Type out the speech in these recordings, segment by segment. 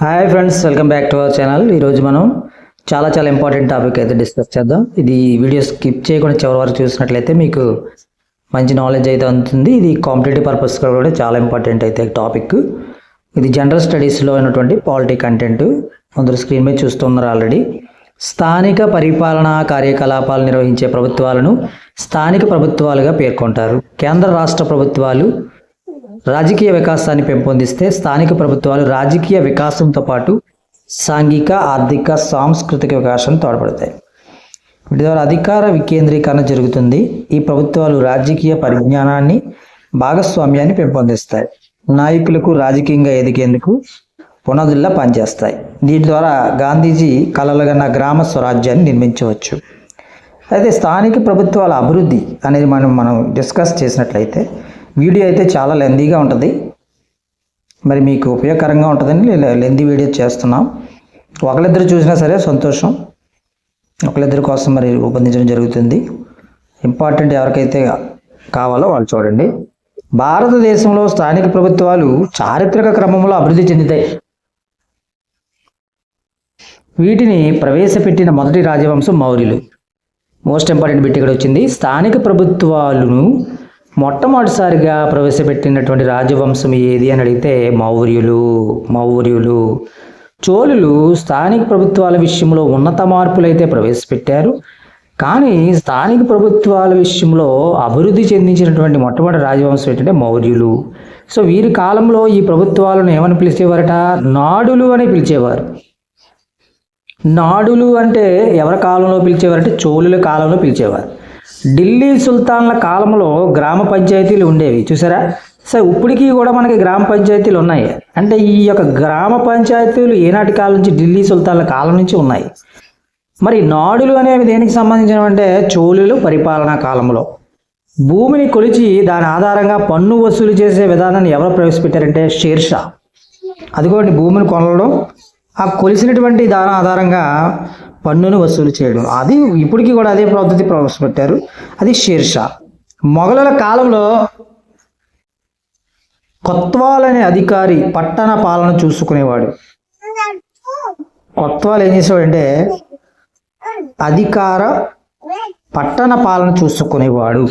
Hi friends welcome back to our channel. ఈరోజు మనం చాలా చాలా ఇంపార్టెంట్ టాపిక్ అయితే డిస్కస్ చేద్దాం. ఇది వీడియో స్కిప్ చేయకుండా చివరి వరకు చూసినట్లయితే మీకు మంచి నాలెడ్జ్ అయితే అందుతుంది. ఇది కాంపిటేటివ్ పర్పస్ కూడా చాలా ఇంపార్టెంట్ అయితే టాపిక్. ఇది జనరల్ స్టడీస్లో ఉన్నటువంటి పాలిటీ కంటెంట్. అందరూ స్క్రీన్ మీద చూస్తున్నారు ఆల్రెడీ. స్థానిక పరిపాలనా కార్యకలాపాలు నిర్వహించే ప్రభుత్వాలను స్థానిక ప్రభుత్వాలుగా పేర్కొంటారు. కేంద్ర రాష్ట్ర ప్రభుత్వాలు రాజకీయ వికాసాన్ని పెంపొందిస్తే స్థానిక ప్రభుత్వాలు రాజకీయ వికాసంతో పాటు సాంఘిక ఆర్థిక సాంస్కృతిక వికాసం తోడ్పడతాయి. వీటి ద్వారా అధికార వికేంద్రీకరణ జరుగుతుంది. ఈ ప్రభుత్వాలు రాజకీయ పరిజ్ఞానాన్ని భాగస్వామ్యాన్ని పెంపొందిస్తాయి. నాయకులకు రాజకీయంగా ఎదిగేందుకు పునాదుల్లా పనిచేస్తాయి. దీని ద్వారా గాంధీజీ కలలుగన్న గ్రామ స్వరాజ్యాన్ని నిర్మించవచ్చు. అయితే స్థానిక ప్రభుత్వాల అభివృద్ధి అనేది మనం మనం డిస్కస్ చేసినట్లయితే వీడియో అయితే చాలా లెందీగా ఉంటుంది. మరి మీకు ఉపయోగకరంగా ఉంటుందని లెందీ వీడియో చేస్తున్నాం. ఒకరిద్దరు చూసినా సరే సంతోషం. ఒకరిద్దరి కోసం మరి రూపొందించడం జరుగుతుంది. ఇంపార్టెంట్ ఎవరికైతే కావాలో వాళ్ళు చూడండి. భారతదేశంలో స్థానిక ప్రభుత్వాలు చారిత్రక క్రమంలో అభివృద్ధి చెందుతాయి. వీటిని ప్రవేశపెట్టిన మొదటి రాజవంశం మౌర్యులు. మోస్ట్ ఇంపార్టెంట్ బిట్ ఇక్కడ వచ్చింది. స్థానిక ప్రభుత్వాలను మొట్టమొదటిసారిగా ప్రవేశపెట్టినటువంటి రాజవంశం ఏది అని అడిగితే మౌర్యులు మౌర్యులు. చోళులు స్థానిక ప్రభుత్వాల విషయంలో ఉన్నత మార్పులైతే ప్రవేశపెట్టారు. కానీ స్థానిక ప్రభుత్వాల విషయంలో అభివృద్ధి చెందించినటువంటి మొట్టమొదటి రాజవంశం ఏంటంటే మౌర్యులు. సో వీరి కాలంలో ఈ ప్రభుత్వాలను ఏమని పిలిచేవారట? నాడులు అని పిలిచేవారు. నాడులు అంటే ఎవరి కాలంలో పిలిచేవారంటే చోళుల కాలంలో పిలిచేవారు. ఢిల్లీ సుల్తాన్ల కాలంలో గ్రామ పంచాయతీలు ఉండేవి. చూసారా? సో ఇప్పటికీ కూడా మనకి గ్రామ పంచాయతీలు ఉన్నాయి. అంటే ఈ యొక్క గ్రామ పంచాయతీలు ఏనాటి కాలం నుంచి ఢిల్లీ సుల్తాన్ల కాలం నుంచి ఉన్నాయి. మరి నాడులు అనేవి దేనికి సంబంధించినవి అంటే చోళులు పరిపాలనా కాలంలో భూమిని కొలిచి దాని ఆధారంగా పన్ను వసూలు చేసే విధానాన్ని ఎవరు ప్రవేశపెట్టారంటే షేర్షా. అదిగోండి భూమిని కొనడం. ఆ కొలిసినటువంటి దాని ఆధారంగా పన్నును వసూలు చేయడం. అది ఇప్పటికీ కూడా అదే పద్ధతి ప్రవేశపెట్టారు. అది షేర్షా మొఘలుల కాలంలో కొత్వాల్ అనే అధికారి పట్టణ పాలన చూసుకునేవాడు. కొత్వాల్ ఏం చేసేవాడంటే అధికార పట్టణ పాలన చూసుకునేవాడు.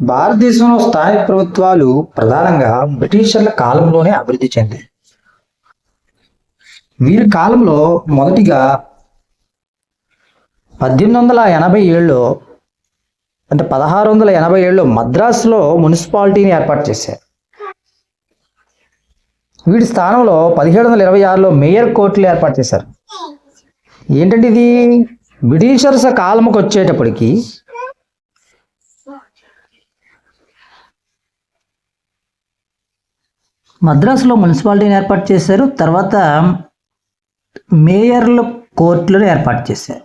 భారతదేశంలో స్థానిక ప్రభుత్వాలు ప్రధానంగా బ్రిటిషర్ల కాలంలోనే అభివృద్ధి చెందాయి. వీరి కాలంలో మొదటిగా పద్దెనిమిది వందల ఎనభై ఏడులో అంటే పదహారు వందల ఎనభై ఏడులో మద్రాసులో మున్సిపాలిటీని ఏర్పాటు చేశారు. వీడి స్థానంలో పదిహేడు వందల ఇరవై ఆరులో మేయర్ కోర్టులు ఏర్పాటు చేశారు. ఏంటంటే ఇది? బ్రిటిషర్స్ కాలంకి వచ్చేటప్పటికి మద్రాసులో మున్సిపాలిటీని ఏర్పాటు చేశారు. తర్వాత మేయర్ల కోర్టులను ఏర్పాటు చేశారు.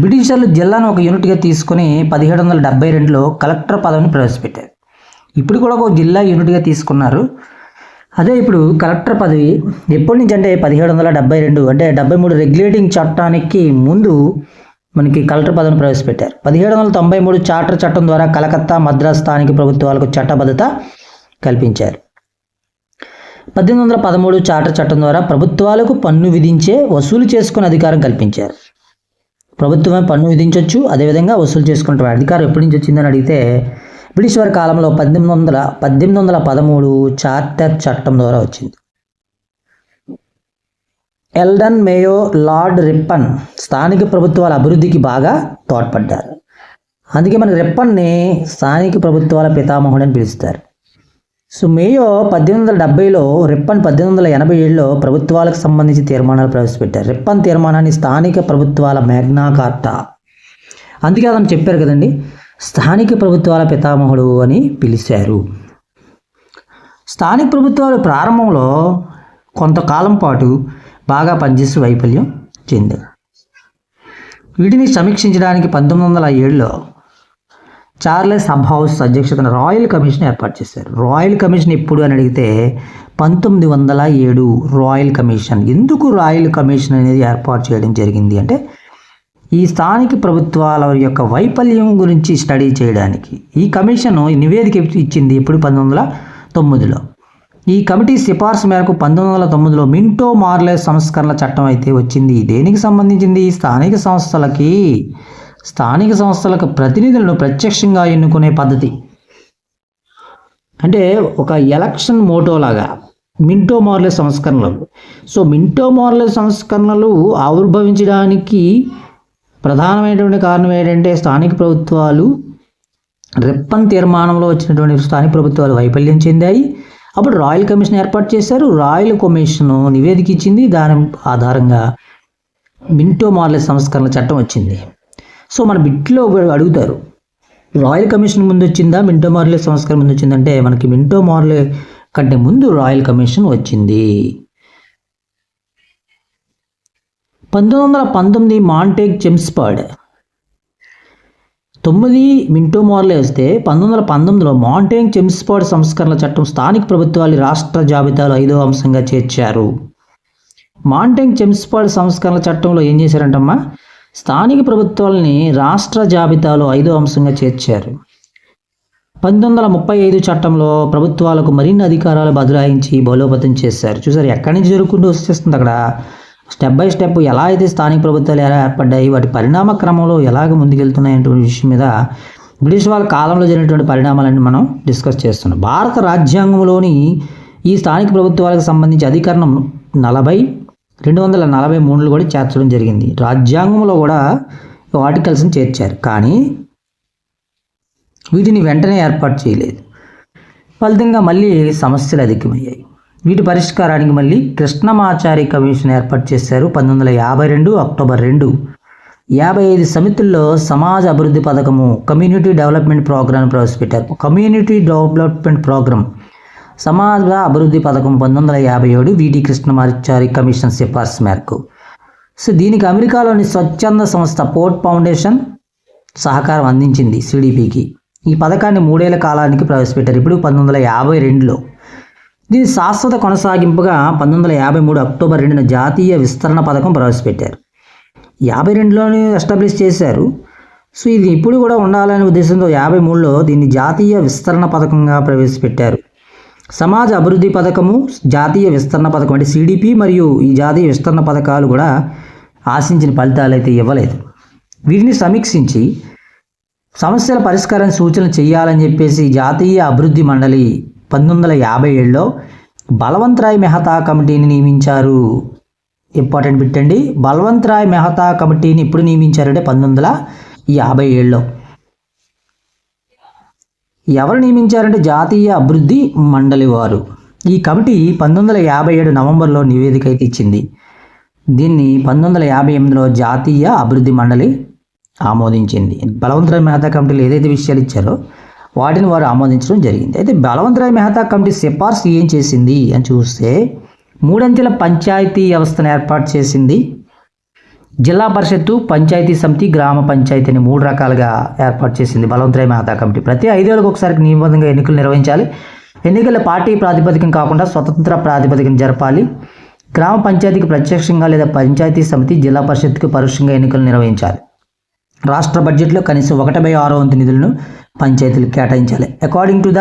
బ్రిటిషర్లు జిల్లాను ఒక యూనిట్గా తీసుకొని పదిహేడు వందల డెబ్బై రెండులో కలెక్టర్ పదవిని ప్రవేశపెట్టారు. ఇప్పుడు కూడా ఒక జిల్లా యూనిట్గా తీసుకున్నారు. అదే ఇప్పుడు కలెక్టర్ పదవి ఎప్పటి నుంచి అంటే పదిహేడు వందల డెబ్బై రెండు అంటే డెబ్బై మూడు రెగ్యులేటింగ్ చట్టానికి ముందు మనకి కలెక్టర్ పదవిని ప్రవేశపెట్టారు. పదిహేడు వందల తొంభై మూడు చార్టర్ చట్టం ద్వారా కలకత్తా మద్రాస్ స్థానిక ప్రభుత్వాలకు చట్టబద్ధత కల్పించారు. పద్దెనిమిది వందల పదమూడు చార్టర్ చట్టం ద్వారా ప్రభుత్వాలకు పన్ను విధించే వసూలు చేసుకునే అధికారం కల్పించారు. ప్రభుత్వమే పన్ను విధించవచ్చు అదేవిధంగా వసూలు చేసుకునే అధికారం ఎప్పటి నుంచి వచ్చిందని అడిగితే బ్రిటిష్ వారి కాలంలో పద్దెనిమిది వందల పద్దెనిమిది వందల పదమూడు చార్టర్ చట్టం ద్వారా వచ్చింది. ఎల్డన్ మేయో లార్డ్ రిప్పన్ స్థానిక ప్రభుత్వాల అభివృద్ధికి బాగా తోడ్పడ్డారు. అందుకే మన రిప్పన్ని స్థానిక ప్రభుత్వాల పితామహుడు అని పిలుస్తారు. సో మేయో పద్దెనిమిది వందల డెబ్బైలో రిప్పన్ పద్దెనిమిది వందల ఎనభై ఏడులో ప్రభుత్వాలకు సంబంధించి తీర్మానాలు ప్రవేశపెట్టారు. రిప్పన్ తీర్మానాన్ని స్థానిక ప్రభుత్వాల మ్యాగ్నా కార్టా. అందుకే అతను చెప్పారు కదండి స్థానిక ప్రభుత్వాల పితామహుడు అని పిలిచారు. స్థానిక ప్రభుత్వాలు ప్రారంభంలో కొంతకాలం పాటు బాగా పనిచేసి వైఫల్యం చెందారు వీటిని సమీక్షించడానికి పంతొమ్మిది వందల ఏడులో చార్లెస్ హౌస్ అధ్యక్షతన రాయల్ కమిషన్ ఏర్పాటు చేశారు. రాయల్ కమిషన్ ఎప్పుడు అని అడిగితే పంతొమ్మిది వందల ఏడు రాయల్ కమిషన్. ఎందుకు రాయల్ కమిషన్ అనేది ఏర్పాటు చేయడం జరిగింది అంటే ఈ స్థానిక ప్రభుత్వాల యొక్క వైఫల్యం గురించి స్టడీ చేయడానికి. ఈ కమిషన్ నివేదిక ఇచ్చింది ఎప్పుడు? పంతొమ్మిది వందల తొమ్మిదిలో. ఈ కమిటీ సిఫార్సు మేరకు పంతొమ్మిది వందల తొమ్మిదిలో మింటో మార్లెస్ సంస్కరణల చట్టం అయితే వచ్చింది. దేనికి సంబంధించింది? స్థానిక సంస్థలకి. స్థానిక సంస్థలకు ప్రతినిధులను ప్రత్యక్షంగా ఎన్నుకునే పద్ధతి. అంటే ఒక ఎలక్షన్ మోటో లాగా మింటో మార్లే సంస్కరణలు. సో మింటో మార్లే సంస్కరణలు ఆవిర్భవించడానికి ప్రధానమైనటువంటి కారణం ఏంటంటే స్థానిక ప్రభుత్వాలు రెప్పన్ తీర్మానంలో వచ్చినటువంటి స్థానిక ప్రభుత్వాలు వైఫల్యం చెందాయి. అప్పుడు రాయల్ కమిషన్ ఏర్పాటు చేశారు. రాయల్ కమిషన్ నివేదిక ఇచ్చింది. దాని ఆధారంగా మింటో మార్లే సంస్కరణల చట్టం వచ్చింది. సో మన బిట్లో అడుగుతారు రాయల్ కమిషన్ ముందు వచ్చిందా మింటో మార్లే సంస్కరణ ముందు వచ్చిందంటే మనకి మింటో మార్లే కంటే ముందు రాయల్ కమిషన్ వచ్చింది. పంతొమ్మిది వందల పంతొమ్మిది మాంటేక్ చెమ్స్పర్డ్. తొమ్మిది మింటో మార్లే వస్తే పంతొమ్మిది వందల పంతొమ్మిదిలో మాంటేంగ్ చెమ్స్పర్డ్ సంస్కరణల చట్టం స్థానిక ప్రభుత్వాలు రాష్ట్ర జాబితాలో ఐదో అంశంగా చేర్చారు. మాంటేంగ్ చెమ్స్పర్డ్ సంస్కరణల చట్టంలో ఏం చేశారంటమ్మా? స్థానిక ప్రభుత్వాలని రాష్ట్ర జాబితాలో ఐదో అంశంగా చేర్చారు. పంతొమ్మిది వందల ముప్పై ఐదు చట్టంలో ప్రభుత్వాలకు మరిన్ని అధికారాలు బదలాయించి బలోపతం చేశారు. చూసారు ఎక్కడి నుంచి జరుగుకుంటూ వచ్చేస్తుంది అక్కడ? స్టెప్ బై స్టెప్ ఎలా అయితే స్థానిక ప్రభుత్వాలు ఎలా ఏర్పడ్డాయి వాటి పరిణామ క్రమంలో ఎలాగ ముందుకెళ్తున్నాయనే విషయం మీద బ్రిటిష్ వాళ్ళ కాలంలో జరిగినటువంటి పరిణామాలన్నీ మనం డిస్కస్ చేస్తున్నాం. భారత రాజ్యాంగంలోని ఈ స్థానిక ప్రభుత్వాలకు సంబంధించి అధికరణం నలభై రెండు వందల నలభై మూడులో కూడా చేర్చడం జరిగింది. రాజ్యాంగంలో కూడా ఆర్టికల్స్ని చేర్చారు. కానీ వీటిని వెంటనే ఏర్పాటు చేయలేదు. ఫలితంగా మళ్ళీ సమస్యలు అధికమయ్యాయి. వీటి పరిష్కారానికి మళ్ళీ కృష్ణమాచారి కమిషన్ ఏర్పాటు చేశారు పంతొమ్మిది వందల యాభై రెండు అక్టోబర్ రెండు. యాభై ఐదు సమితుల్లో సమాజ అభివృద్ధి పథకము కమ్యూనిటీ డెవలప్మెంట్ ప్రోగ్రాం ప్రవేశపెట్టారు. కమ్యూనిటీ డెవలప్మెంట్ ప్రోగ్రాం సమాజ అభివృద్ధి పథకం పంతొమ్మిది వందల యాభై ఏడు విటి కృష్ణమాచారి కమిషన్ సిఫార్సు మేరకు. సో దీనికి అమెరికాలోని స్వచ్ఛంద సంస్థ పోర్ట్ ఫౌండేషన్ సహకారం అందించింది సిడిపికి. ఈ పథకాన్ని మూడేళ్ళ కాలానికి ప్రవేశపెట్టారు. ఇప్పుడు పంతొమ్మిది వందల యాభై రెండులో. దీని శాశ్వత కొనసాగింపుగా పంతొమ్మిది వందల యాభై మూడు అక్టోబర్ రెండున జాతీయ విస్తరణ పథకం ప్రవేశపెట్టారు. యాభై రెండులోనే ఎస్టాబ్లిష్ చేశారు. సో ఇది ఇప్పుడు కూడా ఉండాలనే ఉద్దేశంతో యాభై మూడులో దీన్ని జాతీయ విస్తరణ పథకంగా ప్రవేశపెట్టారు. సమాజ అభివృద్ధి పథకము జాతీయ విస్తరణ పథకం అంటే సిడిపి మరియు ఈ జాతీయ విస్తరణ పథకాలు కూడా ఆశించిన ఫలితాలు అయితే ఇవ్వలేదు. వీటిని సమీక్షించి సమస్యల పరిష్కారం సూచనలు చేయాలని చెప్పేసి జాతీయ అభివృద్ధి మండలి పంతొమ్మిది వందల యాభై ఏడులో బలవంతరాయ్ మెహతా కమిటీని నియమించారు. ఇంపార్టెంట్ పెట్టండి బలవంతరాయ్ మెహతా కమిటీని ఎప్పుడు నియమించారంటే పంతొమ్మిది వందల యాభై ఏడులో. ఎవరు నియమించారంటే జాతీయ అభివృద్ధి మండలి వారు. ఈ కమిటీ పంతొమ్మిది వందల యాభై ఏడు నవంబర్లో నివేదిక అయితే ఇచ్చింది. దీన్ని పంతొమ్మిది వందల యాభై ఎనిమిదిలో జాతీయ అభివృద్ధి మండలి ఆమోదించింది. బలవంతరాయ్ మెహతా కమిటీలు ఏదైతే విషయాలు ఇచ్చారో వాటిని వారు ఆమోదించడం జరిగింది. అయితే బలవంతరాయ్ మెహతా కమిటీ సిఫార్సు ఏం చేసింది అని చూస్తే మూడంచెల పంచాయతీ వ్యవస్థను ఏర్పాటు చేసింది. జిల్లా పరిషత్తు పంచాయతీ సమితి గ్రామ పంచాయతీ అని మూడు రకాలుగా ఏర్పాటు చేసింది. బలవంతరాయ్ మహతా కమిటీ. ప్రతి ఐదేళ్ళకి ఒకసారి నియమబద్ధంగా ఎన్నికలు నిర్వహించాలి. ఎన్నికల పార్టీ ప్రాతిపదికం కాకుండా స్వతంత్ర ప్రాతిపదికన జరపాలి. గ్రామ పంచాయతీకి ప్రత్యక్షంగా లేదా పంచాయతీ సమితి జిల్లా పరిషత్కి పరోక్షంగా ఎన్నికలు నిర్వహించాలి. రాష్ట్ర బడ్జెట్లో కనీసం ఒకటిపై ఆరో వంతు నిధులను పంచాయతీలకు కేటాయించాలి. According to the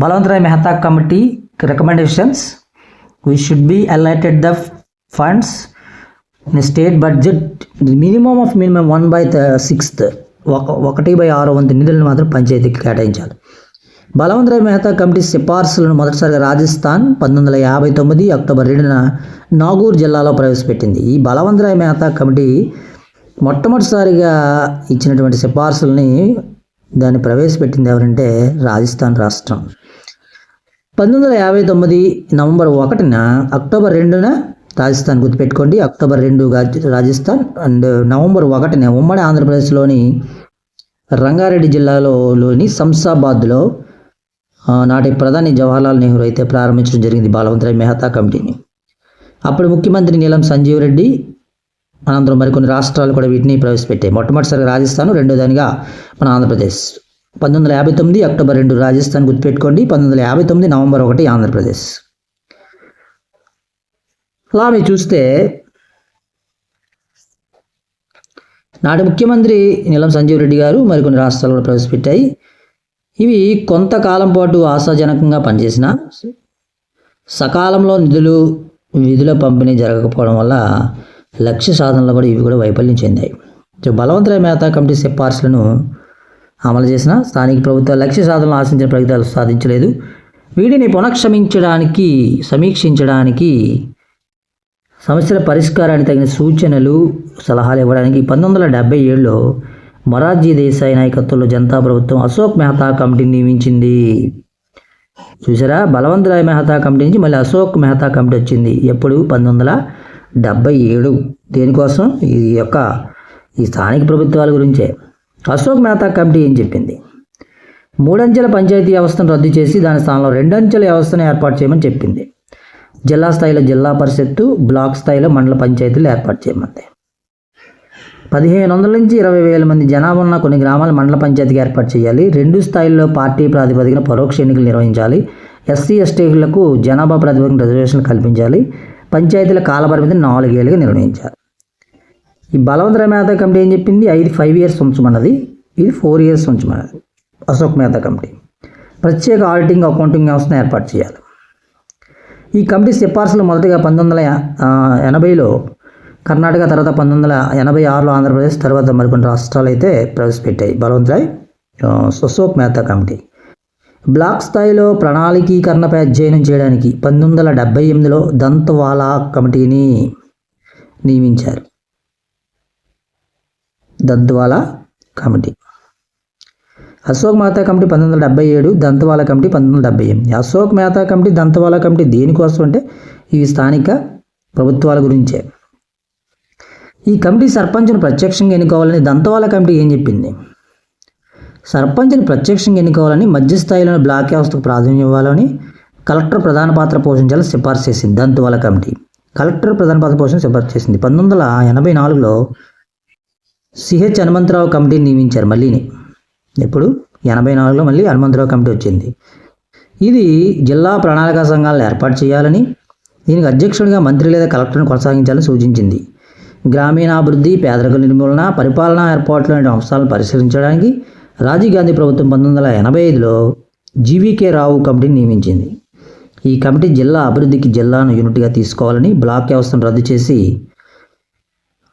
Balwantrai Mehta committee recommendations we should be allotted the funds in state budget minimum of minimum one by sixth ఒక ఒకటి బై ఆరో వంతు నిధులను మాత్రం పంచాయతీకి కేటాయించాలి. బలవంతరాయ్ మెహతా కమిటీ సిఫార్సులను మొదటిసారిగా రాజస్థాన్ పంతొమ్మిది వందల యాభై తొమ్మిది అక్టోబర్ రెండున నాగూర్ జిల్లాలో ప్రవేశపెట్టింది. ఈ బలవంతరాయ్ మెహతా కమిటీ మొట్టమొదటిసారిగా ఇచ్చినటువంటి సిఫార్సుల్ని దాన్ని ప్రవేశపెట్టింది ఎవరంటే రాజస్థాన్ రాష్ట్రం. పంతొమ్మిది వందల యాభై తొమ్మిది నవంబర్ ఒకటిన అక్టోబర్ రెండున రాజస్థాన్ గుర్తుపెట్టుకోండి. అక్టోబర్ రెండు రాజస్థాన్ అండ్ నవంబర్ ఒకటిన ఉమ్మడి ఆంధ్రప్రదేశ్లోని రంగారెడ్డి జిల్లాలోని శంసాబాద్లో నాటి ప్రధాని జవహర్లాల్ నెహ్రూ అయితే ప్రారంభించడం జరిగింది బాలవంతరాయ్ మెహతా కమిటీని. అప్పుడు ముఖ్యమంత్రి నీలం సంజీవ్ రెడ్డి అనంతరం మరికొన్ని రాష్ట్రాలు కూడా వీటిని ప్రవేశపెట్టాయి. మొట్టమొదటిసారిగా రాజస్థాన్ రెండో దానిగా మన ఆంధ్రప్రదేశ్. పంతొమ్మిది వందల యాభై తొమ్మిది అక్టోబర్ రెండు రాజస్థాన్ గుర్తుపెట్టుకోండి. పంతొమ్మిది వందల యాభై తొమ్మిది నవంబర్ ఒకటి ఆంధ్రప్రదేశ్. అలా మీరు చూస్తే నాటి ముఖ్యమంత్రి నీలం సంజీవ్ రెడ్డి గారు మరికొన్ని రాష్ట్రాలు కూడా ప్రవేశపెట్టాయి. ఇవి కొంతకాలం పాటు ఆశాజనకంగా పనిచేసిన సకాలంలో నిధులు విధుల పంపిణీ జరగకపోవడం వల్ల లక్ష్య సాధనలో కూడా ఇవి కూడా వైఫల్యం చెందాయి. సో బలవంతరాయ మేతా కమిటీ సిఫార్సులను అమలు చేసిన స్థానిక ప్రభుత్వ లక్ష్య సాధనలు ఆశించిన ఫలితాలు సాధించలేదు. వీటిని పునఃక్షమించడానికి సమీక్షించడానికి సమస్యల పరిష్కారానికి తగిన సూచనలు సలహాలు ఇవ్వడానికి పంతొమ్మిది వందల డెబ్బై ఏడులో మొరార్జీ దేశాయ్ నాయకత్వంలో జనతా ప్రభుత్వం అశోక్ మెహతా కమిటీని నియమించింది. చూసారా బలవంతరాయ్ మెహతా కమిటీ నుంచి మళ్ళీ అశోక్ మెహతా కమిటీ వచ్చింది. ఎప్పుడు? పంతొమ్మిది వందల డెబ్బై ఏడు. దేనికోసం? ఈ యొక్క ఈ స్థానిక ప్రభుత్వాల గురించే. అశోక్ మెహతా కమిటీ ఏం చెప్పింది? మూడంచెల పంచాయతీ వ్యవస్థను రద్దు చేసి దాని స్థానంలో రెండంచెల వ్యవస్థను ఏర్పాటు చేయమని చెప్పింది. జిల్లా స్థాయిలో జిల్లా పరిషత్తు బ్లాక్ స్థాయిలో మండల పంచాయతీలు ఏర్పాటు చేయమంది. పదిహేను వందల నుంచి ఇరవై వేల మంది జనాభా ఉన్న కొన్ని గ్రామాల మండల పంచాయతీకి ఏర్పాటు చేయాలి. రెండు స్థాయిల్లో పార్టీ ప్రాతిపదికన పరోక్ష ఎన్నికలు నిర్వహించాలి. ఎస్సీ ఎస్టీలకు జనాభా ప్రాతిపదికన రిజర్వేషన్లు కల్పించాలి. పంచాయతీల కాలపరిమితిని నాలుగేళ్ళుగా నిర్వహించాలి. ఈ బలవంతర మేధా కమిటీ ఏం చెప్పింది? ఐదు ఫైవ్ ఇయర్స్ ఉంచమన్నది ఇది ఫోర్ ఇయర్స్ ఉంచమన్నది అశోక్ మేధా కమిటీ. ప్రత్యేక ఆడిటింగ్ అకౌంటింగ్ వ్యవస్థను ఏర్పాటు చేయాలి. ఈ కమిటీ సిఫార్సులు మొదటగా పంతొమ్మిది వందల ఎనభైలో కర్ణాటక తర్వాత పంతొమ్మిది వందల ఎనభై ఆరులో ఆంధ్రప్రదేశ్ తర్వాత మరికొన్ని రాష్ట్రాలు అయితే ప్రవేశపెట్టాయి. బలవంతరాయ్ సుశోక్ అశోక్ మేహతా కమిటీ. బ్లాక్ స్థాయిలో ప్రణాళికీకరణపై అధ్యయనం చేయడానికి పంతొమ్మిది వందల డెబ్బై ఎనిమిదిలో దంతవాలా కమిటీని నియమించారు. దంతవాలా కమిటీ. అశోక్ మెహతా కమిటీ పంతొమ్మిది వందల డెబ్బై ఏడు దంతవాల కమిటీ పంతొమ్మిది వందల డెబ్బై ఎనిమిది. అశోక్ మేతా కమిటీ దంతవాలా కమిటీ దేనికోసం అంటే ఇవి స్థానిక ప్రభుత్వాల గురించే. ఈ కమిటీ సర్పంచ్ను ప్రత్యక్షంగా ఎన్నుకోవాలని దంతవాలా కమిటీ ఏం చెప్పింది? సర్పంచ్ని ప్రత్యక్షంగా ఎన్నుకోవాలని మధ్యస్థాయిలోని బ్లాక్ వ్యవస్థకు ప్రాధాన్యం ఇవ్వాలని కలెక్టర్ ప్రధాన పాత్ర పోషించాలని సిఫార్సు చేసింది దంతవాల కమిటీ. కలెక్టర్ ప్రధాన పాత్ర పోషణ సిఫార్సు చేసింది. పంతొమ్మిది వందల ఎనభై నాలుగులో సిహెచ్ హనుమంతరావు కమిటీని నియమించారు మళ్ళీని. ఇప్పుడు ఎనభై నాలుగులో మళ్ళీ హనుమంతరావు కమిటీ వచ్చింది. ఇది జిల్లా ప్రణాళికా సంఘాలను ఏర్పాటు చేయాలని దీనికి అధ్యక్షుడిగా మంత్రి లేదా కలెక్టర్ను కొనసాగించాలని సూచించింది. గ్రామీణాభివృద్ధి పేదరిక నిర్మూలన పరిపాలనా ఏర్పాట్లు వంటి అంశాలను పరిశీలించడానికి రాజీవ్ గాంధీ ప్రభుత్వం పంతొమ్మిది వందల ఎనభై ఐదులో జీవీకే రావు కమిటీని నియమించింది. ఈ కమిటీ జిల్లా అభివృద్ధికి జిల్లాను యూనిట్గా తీసుకోవాలని బ్లాక్ వ్యవస్థను రద్దు చేసి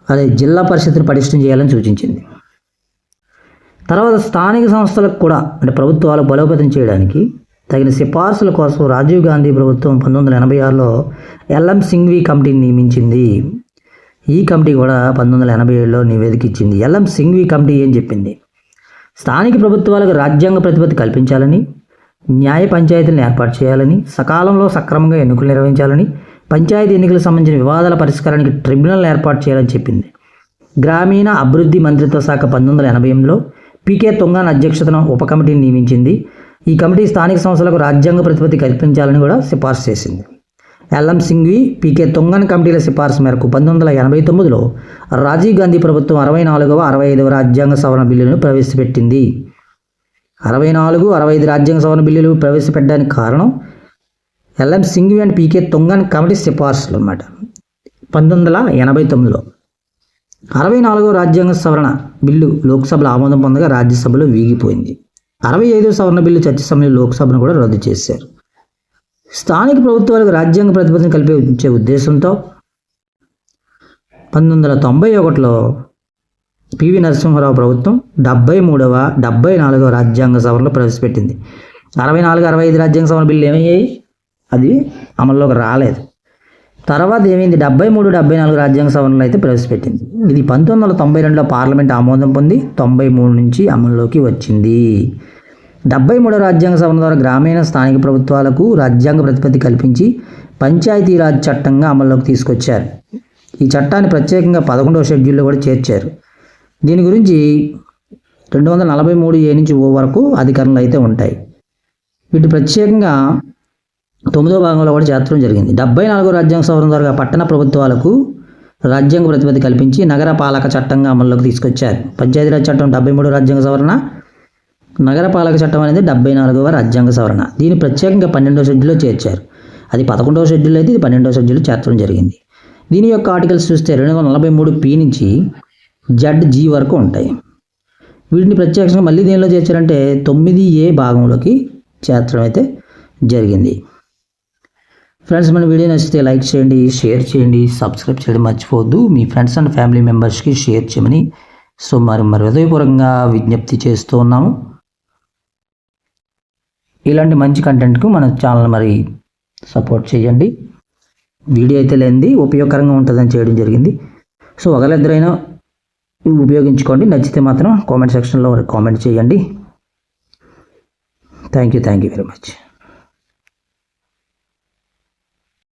అదే జిల్లా పరిషత్తును పటిష్టం చేయాలని సూచించింది. తర్వాత స్థానిక సంస్థలకు కూడా అంటే ప్రభుత్వాలు బలోపేతం చేయడానికి తగిన సిఫార్సుల కోసం రాజీవ్ గాంధీ ప్రభుత్వం పంతొమ్మిది వందల ఎనభై ఆరులో ఎల్ఎం సింఘ్వి కమిటీని నియమించింది. ఈ కమిటీ కూడా పంతొమ్మిది వందల ఎనభై ఏడులో నివేదిక ఇచ్చింది ఎల్ఎం సింఘ్వి కమిటీ ఏం చెప్పింది? స్థానిక ప్రభుత్వాలకు రాజ్యాంగ ప్రతిపత్తి కల్పించాలని న్యాయ పంచాయతీలను ఏర్పాటు చేయాలని సకాలంలో సక్రమంగా ఎన్నికలు నిర్వహించాలని పంచాయతీ ఎన్నికలకు సంబంధించిన వివాదాల పరిష్కారానికి ట్రిబ్యునల్ ఏర్పాటు చేయాలని చెప్పింది. గ్రామీణ అభివృద్ధి మంత్రిత్వ శాఖ పంతొమ్మిది వందల ఎనభై ఎనిమిదిలో పీకే తొంగాన్ అధ్యక్షతన ఉప కమిటీని నియమించింది. ఈ కమిటీ స్థానిక సంస్థలకు రాజ్యాంగ ప్రతిపత్తి కల్పించాలని కూడా సిఫార్సు చేసింది. ఎల్ఎం సింఘ్వి పీకే తొంగన్ కమిటీల సిఫార్సు మేరకు పంతొమ్మిది వందల ఎనభై తొమ్మిదిలో రాజీవ్ గాంధీ ప్రభుత్వం అరవై నాలుగవ అరవై ఐదవ రాజ్యాంగ సవరణ బిల్లును ప్రవేశపెట్టింది. అరవై నాలుగు అరవై ఐదు రాజ్యాంగ సవరణ బిల్లులు ప్రవేశపెట్టడానికి కారణం LM Singhvi and PK Thungon committee సిఫార్సులు అన్నమాట. పంతొమ్మిది వందల ఎనభై తొమ్మిదిలో అరవై నాలుగో రాజ్యాంగ సవరణ బిల్లు లోక్సభలో ఆమోదం పొందగా రాజ్యసభలో వీగిపోయింది. అరవై ఐదో సవరణ బిల్లు చర్చ సమయంలో లోక్సభను కూడా రద్దు చేశారు. స్థానిక ప్రభుత్వాలకు రాజ్యాంగ ప్రతిపత్తిని కల్పించే ఉద్దేశంతో పంతొమ్మిది వందల తొంభై ఒకటిలో పివి నరసింహారావు ప్రభుత్వం డెబ్బై మూడవ డెబ్బై నాలుగవ రాజ్యాంగ సవరణలో ప్రవేశపెట్టింది. అరవై నాలుగు అరవై ఐదు రాజ్యాంగ సవరణ బిల్లు ఏమయ్యాయి? అది అమల్లోకి రాలేదు. తర్వాత ఏమైంది డెబ్బై మూడు డెబ్బై నాలుగు రాజ్యాంగ సవరణలు అయితే ప్రవేశపెట్టింది. ఇది పంతొమ్మిది వందల తొంభై రెండులో పార్లమెంట్ ఆమోదం పొంది తొంభై మూడు నుంచి అమల్లోకి వచ్చింది. డెబ్బై మూడో రాజ్యాంగ సవరణ ద్వారా గ్రామీణ స్థానిక ప్రభుత్వాలకు రాజ్యాంగ ప్రతిపత్తి కల్పించి పంచాయతీరాజ్ చట్టంగా అమల్లోకి తీసుకొచ్చారు. ఈ చట్టాన్ని ప్రత్యేకంగా పదకొండవ షెడ్యూల్లో కూడా చేర్చారు. దీని గురించి రెండు వందల నలభై మూడు ఏ నుంచి ఓ వరకు అధికారంలో అయితే ఉంటాయి. వీటి ప్రత్యేకంగా తొమ్మిదో భాగంలో కూడా చేర్చడం జరిగింది. డెబ్బై నాలుగో రాజ్యాంగ సవరణ ద్వారా పట్టణ ప్రభుత్వాలకు రాజ్యాంగ ప్రతిపత్తి కల్పించి నగర పాలక చట్టంగా అమల్లోకి తీసుకొచ్చారు. పంచాయతీరాజ్ చట్టం డెబ్బై మూడో రాజ్యాంగ సవరణ నగరపాలక చట్టం అనేది డెబ్బై నాలుగవ రాజ్యాంగ సవరణ. దీన్ని ప్రత్యేకంగా పన్నెండవ షెడ్యూల్లో చేర్చారు. అది పదకొండవ షెడ్యూల్ అయితే ఇది పన్నెండవ షెడ్యూల్ చేర్చడం జరిగింది. దీని యొక్క ఆర్టికల్స్ చూస్తే రెండు వందల నలభై మూడు పి నుంచి జడ్ జీ వరకు ఉంటాయి. వీటిని ప్రత్యేకంగా మళ్ళీ దేనిలో చేర్చారంటే తొమ్మిది ఏ భాగంలోకి చేర్చడం అయితే జరిగింది. ఫ్రెండ్స్ మన వీడియో నచ్చితే లైక్ చేయండి షేర్ చేయండి సబ్స్క్రైబ్ చేయడం మర్చిపోవద్దు. మీ ఫ్రెండ్స్ అండ్ ఫ్యామిలీ మెంబర్స్కి షేర్ చేయమని. సో మరి మరి హృదయపూర్వకంగా విజ్ఞప్తి చేస్తూ ఉన్నాము. ఇలాంటి మంచి కంటెంట్కు మన ఛానల్ మరి సపోర్ట్ చేయండి. వీడియో అయితే లేనిది ఉపయోగకరంగా ఉంటుందని చేయడం జరిగింది. సో ఒకరిద్దరైనా ఉపయోగించుకోండి. నచ్చితే మాత్రం కామెంట్ సెక్షన్లో కామెంట్ చేయండి. Thank you thank you very much